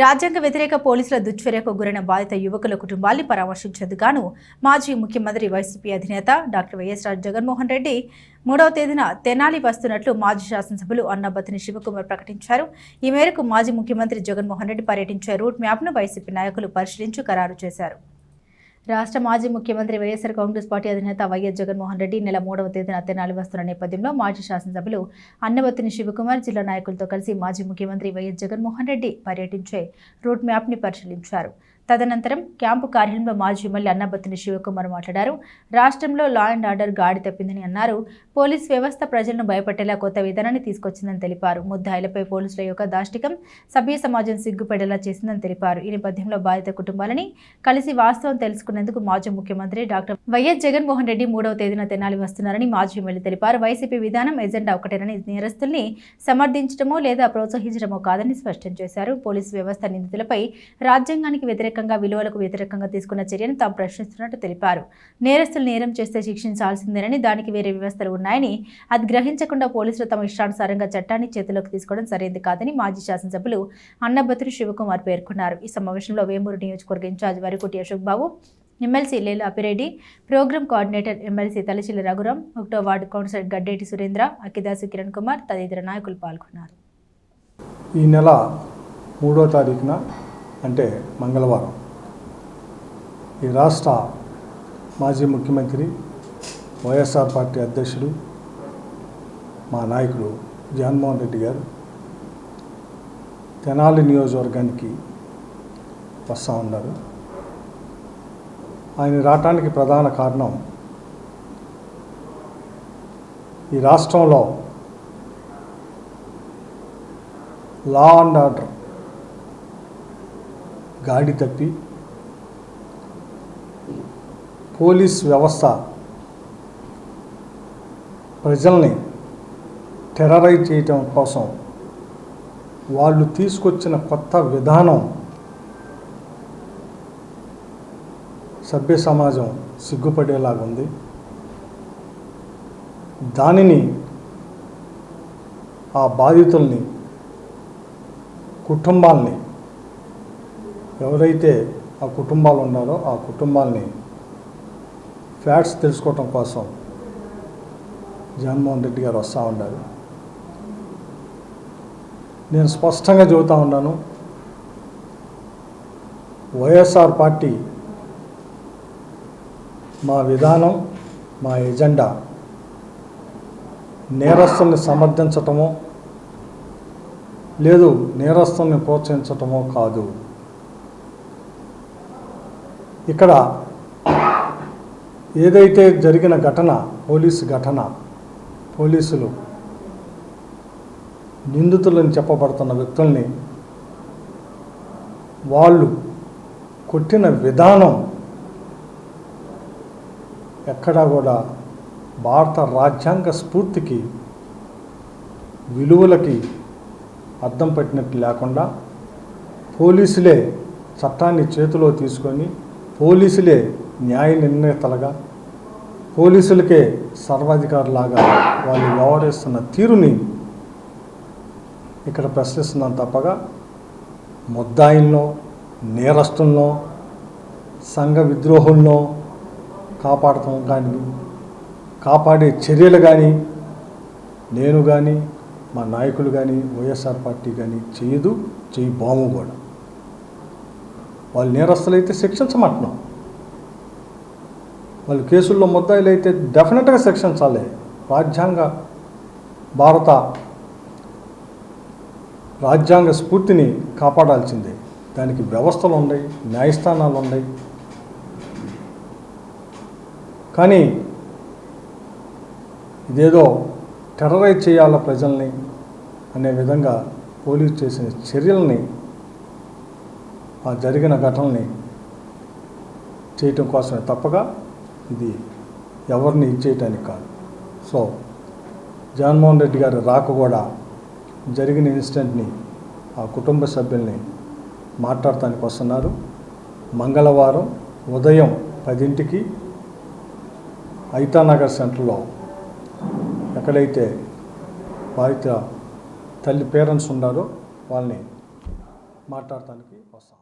రాజ్యాంగ వ్యతిరేక పోలీసుల దుశ్చర్యకు గురైన బాధిత యువకుల కుటుంబాన్ని పరామర్శించేందుకు మాజీ ముఖ్యమంత్రి వైసీపీ అధినేత డాక్టర్ వైఎస్ జగన్మోహన్ రెడ్డి మూడవ తేదీన తెనాలి వస్తున్నట్లు మాజీ శాసనసభ్యులు అన్నబతిని శివకుమార్ ప్రకటించారు. ఈ మేరకు మాజీ ముఖ్యమంత్రి జగన్మోహన్ రెడ్డి పర్యటించే రూట్ మ్యాప్ను వైసీపీ నాయకులు పరిశీలించి ఖరారు చేశారు. రాష్ట్ర మాజీ ముఖ్యమంత్రి వైఎస్ఆర్ కాంగ్రెస్ పార్టీ అధినేత వైఎస్ జగన్మోహన్ రెడ్డి నెల మూడవ తేదీన తెనాలి వస్తున్న నేపథ్యంలో మాజీ శాసనసభ్యులు అన్నవత్తిని శివకుమార్ జిల్లా నాయకులతో కలిసి మాజీ ముఖ్యమంత్రి వైఎస్ జగన్మోహన్ రెడ్డి పర్యటించే రూట్ మ్యాప్ని పరిశీలించారు. తదనంతరం క్యాంపు కార్యాలయంలో మాజీ ఎమ్మెల్యే అన్నబత్తిని శివకుమార్ మాట్లాడారు. రాష్ట్రంలో లా అండ్ ఆర్డర్ గాడి తప్పిందని అన్నారు. పోలీస్ వ్యవస్థ ప్రజలను భయపెట్టేలా కొత్త విధానాన్ని తీసుకొచ్చిందని తెలిపారు. ముద్దాయిలపై పోలీసుల యొక్క దాష్టికం సభ్య సమాజం సిగ్గుపడేలా చేసిందని తెలిపారు. ఈ నేపథ్యంలో బాధిత కుటుంబాలని కలిసి వాస్తవం తెలుసుకునేందుకు మాజీ ముఖ్యమంత్రి డాక్టర్ వైఎస్ జగన్మోహన్ రెడ్డి మూడవ తేదీన తెనాలి వస్తున్నారని మాజీ ఎమ్మెల్యే తెలిపారు. వైసీపీ విధానం ఎజెండా ఒకటేనని నేరస్తుల్ని సమర్థించడమో లేదా ప్రోత్సహించడమో కాదని స్పష్టం చేశారు. పోలీసు వ్యవస్థ నిందితులపై రాజ్యాంగానికి వ్యతిరేక వ్యతిరేకంగా విలువలకు వ్యతిరేకంగా తీసుకున్న చర్యను తాము ప్రశ్నిస్తున్నట్టు తెలిపారు. నేరస్తులు నేరం చేస్తే శిక్షించాల్సిందేనని దానికి వేరే వ్యవస్థలు ఉన్నాయని అది గ్రహించకుండా పోలీసులు తమ ఇష్టానుసారంగా చట్టాన్ని చేతిలోకి తీసుకోవడం సరైంది కాదని మాజీ శాసనసభ్యులు అన్నబత్రి శివకుమార్ పేర్కొన్నారు. ఈ సమావేశంలో వేమూరు నియోజకవర్గ incharge Varikuti Ashok Babu MLC Lella Appireddy program coordinator MLC Talashila Raghuram ఒకటో వార్డు కౌన్సిలర్ గడ్డేటి సురేంద్ర అఖిదాసు కిరణ్ కుమార్ తదితర నాయకులు పాల్గొన్నారు. ఈ నెల మూడో తారీఖున అంటే మంగళవారం. ఈ రాష్ట్ర మాజీ ముఖ్యమంత్రి వైఎస్ఆర్ పార్టీ అధ్యక్షుడు మా నాయకుడు జగన్మోహన్ రెడ్డి గారు తెనాలి నియోజకవర్గానికి వస్తూ ఉన్నారు. ఆయన రావటానికి ప్రధాన కారణం ఈ రాష్ట్రంలో లా అండ్ ఆర్డర్ గాడి తప్పి. పోలీస్ వ్యవస్థ ప్రజల్ని టెర్రరైజ్ చేయటం కోసం వాళ్ళు తీసుకొచ్చిన కొత్త విధానం సభ్య సమాజం సిగ్గుపడేలాగా ఉంది. దానిని ఆ బాధితుల్ని కుటుంబాల్ని ఎవరైతే ఆ కుటుంబాలు ఉన్నారో ఆ కుటుంబాల్ని ఫ్యాట్స్ తెలుసుకోవటం కోసం జగన్మోహన్ రెడ్డి గారు వస్తూ ఉన్నారు. నేను స్పష్టంగా చెబుతా ఉన్నాను వైఎస్ఆర్ పార్టీ మా విధానం మా ఎజెండా నేరస్తుల్ని సమర్థించటమో లేదు నేరస్తుల్ని ప్రోత్సహించటమో కాదు. ఇక్కడ ఏదైతే జరిగిన ఘటన పోలీసు ఘటన పోలీసులు నిందితులని చెప్పబడుతున్న వ్యక్తుల్ని వాళ్ళు కొట్టిన విధానం ఎక్కడా కూడా భారత రాజ్యాంగ స్ఫూర్తికి విలువలకి అద్దం పట్టినట్టు లేకుండా పోలీసులే చట్టాన్ని చేతిలో తీసుకొని పోలీసులే న్యాయ నిర్ణేతలుగా పోలీసులకే సర్వాధికారులాగా వాళ్ళు వ్యవహరిస్తున్న తీరుని ఇక్కడ ప్రశ్నిస్తున్నాం తప్పగా. ముద్దాయిల్లో నేరస్తుల్లో సంఘ విద్రోహుల్లో కాపాడటం కానీ కాపాడే చర్యలు కానీ నేను కానీ మా నాయకులు కానీ వైఎస్ఆర్ పార్టీ కానీ చేయదు చేయి బాము కూడా. వాళ్ళు నేరస్తులైతే శిక్షించమంటున్నాం. వాళ్ళు కేసుల్లో ముద్దాయిలు అయితే డెఫినెట్గా శిక్షించాలి. రాజ్యాంగ భారత రాజ్యాంగ స్ఫూర్తిని కాపాడాల్సిందే. దానికి వ్యవస్థలు ఉన్నాయి న్యాయస్థానాలు ఉన్నాయి. కానీ ఇదేదో టెర్రరైజ్ చేయాల ప్రజల్ని అనే విధంగా పోలీసు చేసిన చర్యల్ని ఆ జరిగిన ఘటనని చేయటం కోసమే తప్పగా ఇది ఎవరిని ఇచ్చేయటానికి కాదు. సో జగన్మోహన్ రెడ్డి గారు రాక కూడా జరిగిన ఇన్సిడెంట్ని ఆ కుటుంబ సభ్యుల్ని మాట్లాడటానికి వస్తున్నారు. మంగళవారం ఉదయం పదింటికి ఐతానగర్ సెంటర్లో ఎక్కడైతే బాధిత తల్లి పేరెంట్స్ ఉన్నారో వాళ్ళని మాట్లాడటానికి వస్తాం.